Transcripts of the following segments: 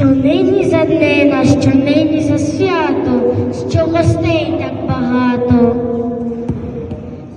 Що нині за днина, що нині за свято, що гостей так багато.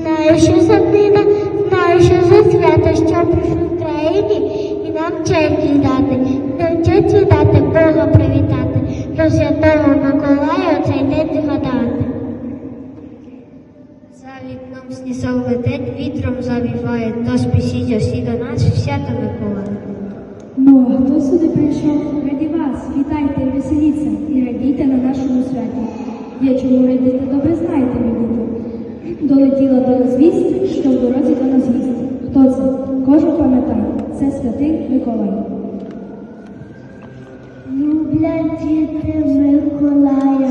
Знаю, що за днина, знаю, що за свято, що прийшли в країні і нам честь віддати, нам честь віддати, Бога привітати, про святого Миколая цей день згадати. За вікном сніжок летить, вітром завіває, то спішіть усі до нас, свято Миколая. Ну, сюди прийшов? Раді вас, вітайте, веселіться і радійте на нашому святі. Є чому радіти, ви знаєте, мені. Долетіла до нас вість, що в дорозі до нас гість. Хто це? Кожен пам'ятає. Це святий Миколай. Люблять діти Миколая,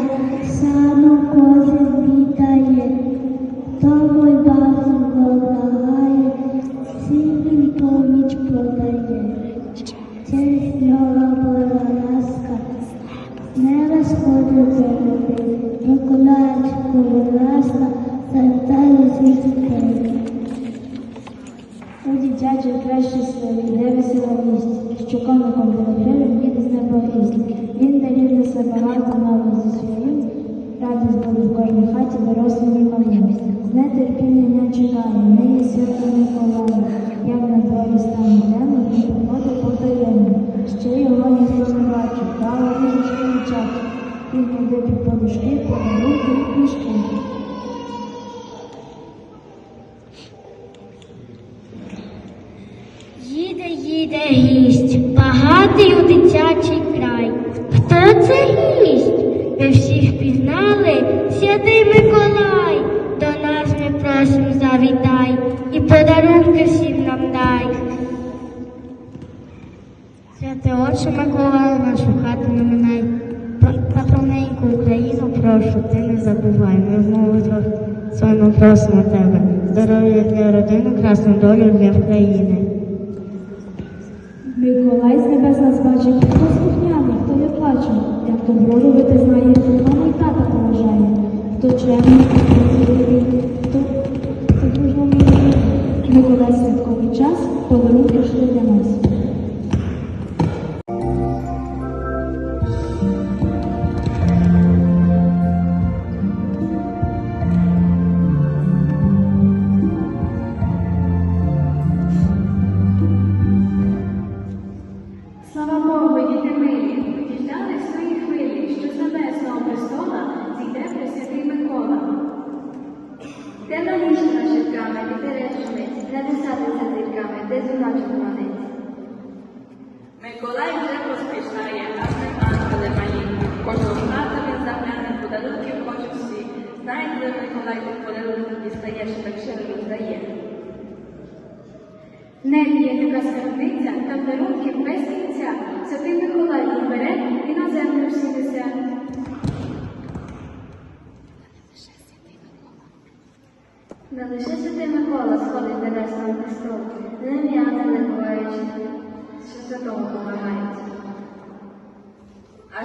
ласка, завітає звідки. У дитячій краще слові, де весела вість, що коником білогривим їде з неба грізь. Він дарів несе багато нових зі своїм, радість буде в кожній хаті дорослим і малим. З нетерпіння не чекає, нині свято Миколая, як на дворі стане темно, він приходить потаємно. Ще його ніхто не бачив, дала ріжечки і чати. Він йде під подушки, подарунки і книжки. Гість, багатий у дитячий край. Хто це гість? Ви всі впізнали, святий Миколай. До нас ми просимо завітай і подарунки всім нам дай. Святе Отче Миколай, нашу хату не минай. Про- Та про неньку Україну прошу, ти не забувай. Ми в молитвах своєму просимо тебе. Здоров'я для родини, красну долю для України. Миколай з небес нас бачить, хто слухняний, хто не плаче, як добро робити знає,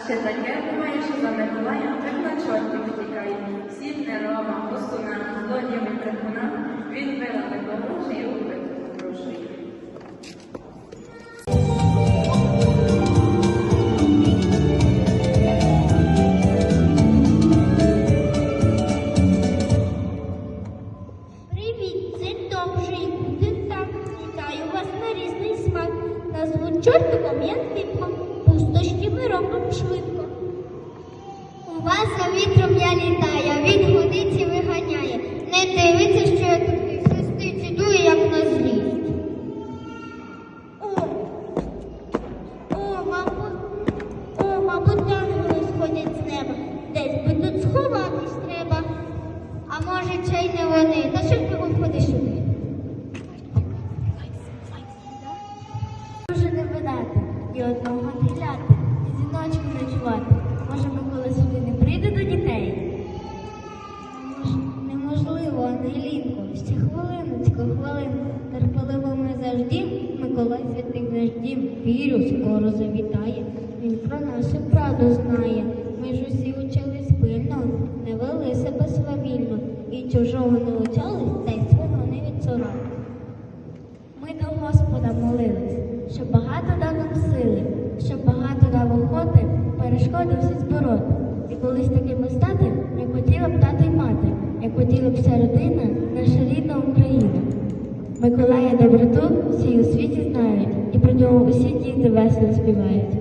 ще таке думає, що за Миколаєм так на чортів втікає. Всіх нерома, пустуна, злодіям і брехунам, він виране гроші червоне літко, ще хвилиночку, хвилинку, терпеливо ми завжди, Миколай святий наш дім, вірю, скоро завітає. Він про нашу правду знає. Ми ж усі учились пильно, не вели себе свавільно, і чужого не учались, та й свого не відсурали. Ми до Господа молились, що багато дав нам сили, що багато дав охоти, перешкоди всі збороти. І колись такими стати, не хотіла б дати поділа вся родина, наша рідна Україна. Миколая доброту всі у світі знають, і про нього усі діти весело співають.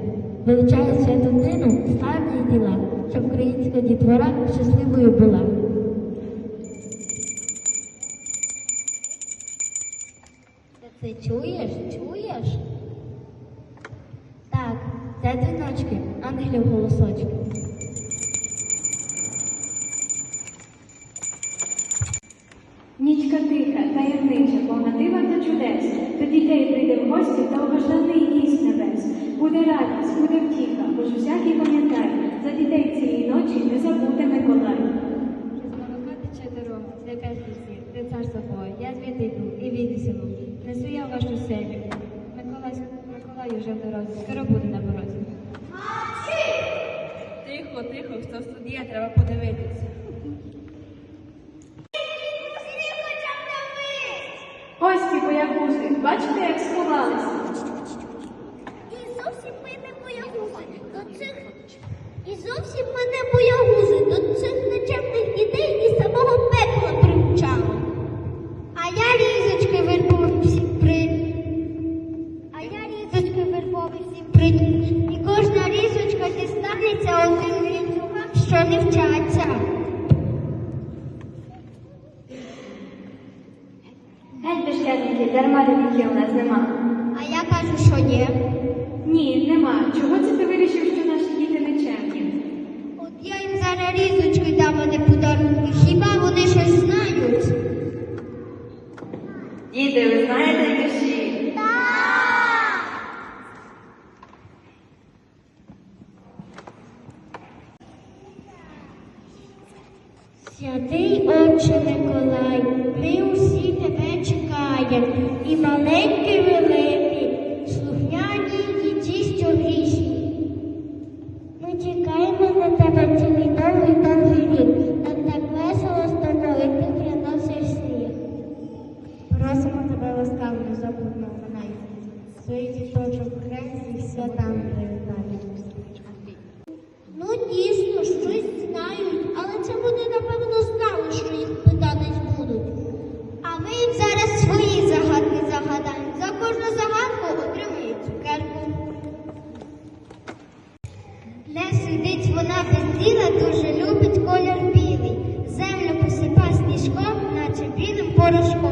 Величає святу дину, славні діла, щоб українська дітвора щасливою була. Це чуєш? Чуєш? Так, це дзвіночки, ангелів голосочки. Тихо, тихо, хто є, треба подивитися. Ось ті боягузи, бачите, як сховалися. І зовсім ми не боягузи до цих. І зовсім ми не боягузи до цих нечемних дітей і самого пекла примчали. А я різочки вербові всім при. А я різочки вербові всім при. Дарма релігії у нас нема. А я кажу, що є. Ні, нема. Чого це ти вирішив, що наші діти нечемні? От я їм зараз різочки дам, а не подарунки. Хіба вони щось знають? Діти, ви знаєте вірші? Святий Отче Миколай, ми усі тебе і маленькі, і великі, слухняні і ті, що грішні. Ми чекаємо на тебе цілий довгий довгий рік, нам так весело з тобою, ти приносиш сніг. Просимо тебе ласкаво запутно мене. Своїх діточок хрест і святами привітати. Ну, дійсно, щось British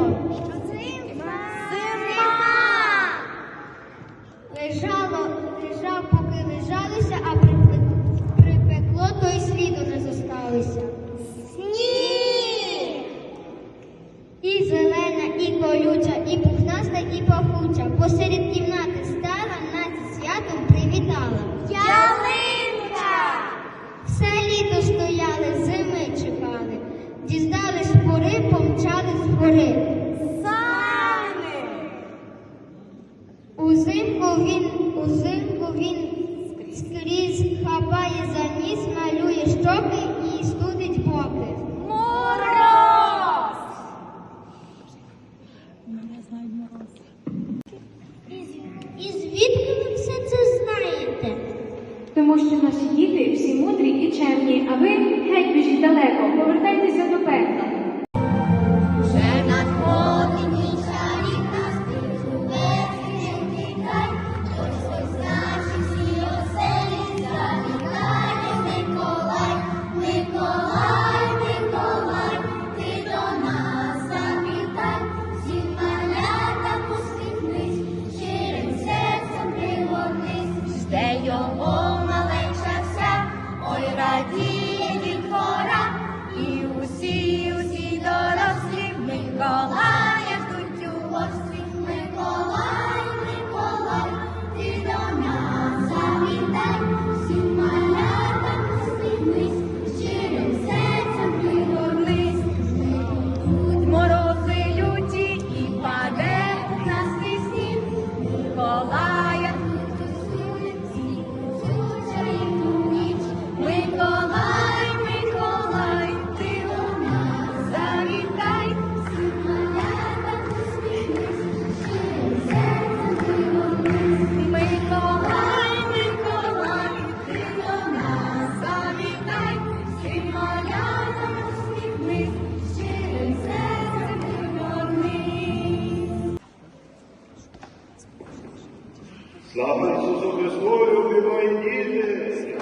жде його Слава Ісусу Христу, любі мої діти!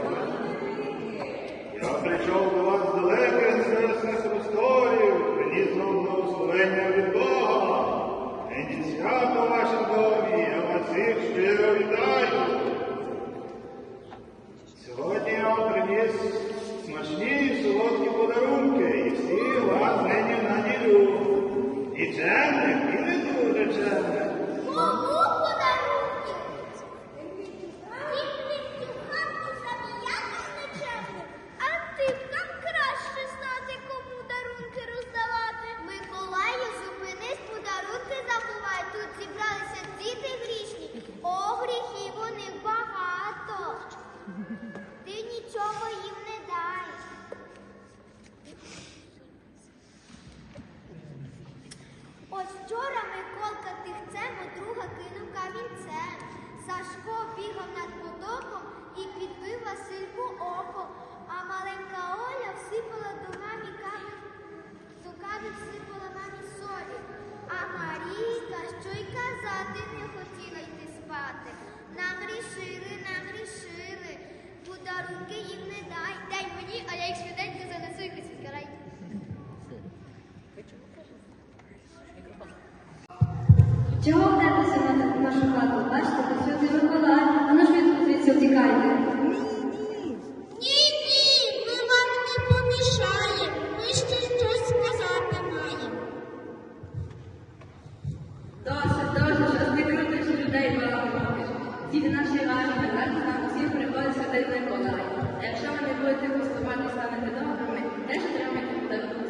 Я прийшов до вас з далеких серця просторів, приніс вам благословення від Бога. Нині свято в домі, я вас всіх щиро вітаю. Вчора Миколка тихцем у друга кинув камінцем. Сашко бігав над потоком і підбив Васильку око, а маленька Оля всипала до мамі камінь, до камі всипала мамі солі. А Марійка, що й казати, не хотіла йти спати. Нам рішили, нам рішили, подарунки їм не дай. Дай мені, а я їх Чого вдертеся на нашу хату? Бачите, святий Миколай, а ну швидко звідси втікайте. Ні, ні, ми вам не помішаємо. Ми ще щось сказати маємо. Досить, досить, що ти крутиш людей баламутиш. Діти наші гарні, зараз нам усім приходить святий Миколай. А якщо ви не будете поступати станете добрими, теж отримаєте подарунок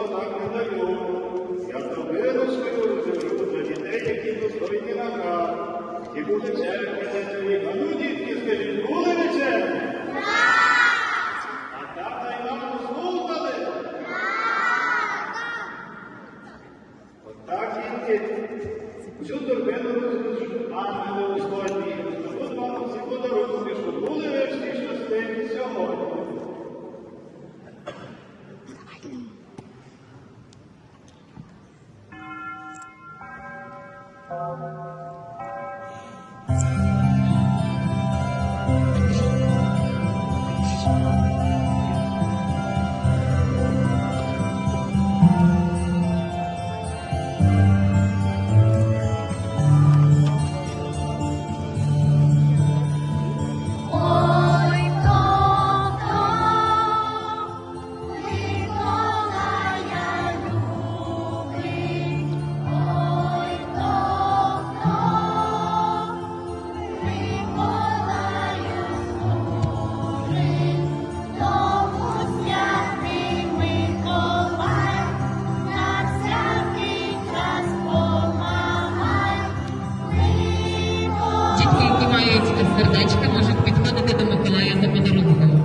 просто так не даю. Я зробила свою землю для дітей, які достойні на хат. І буде для. А ну, дітки, скажіть, були вечерні? А Мають сердечка, можуть підходити до Миколая за подарунком.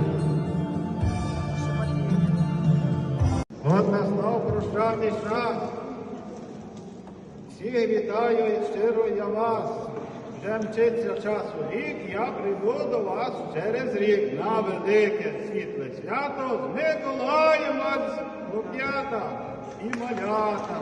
От настав прощальний час. Всіх вітаю і щиро я вас. Вже мчиться часу рік, я прийду до вас через рік на велике світле свято з Миколаєм вас, і малята.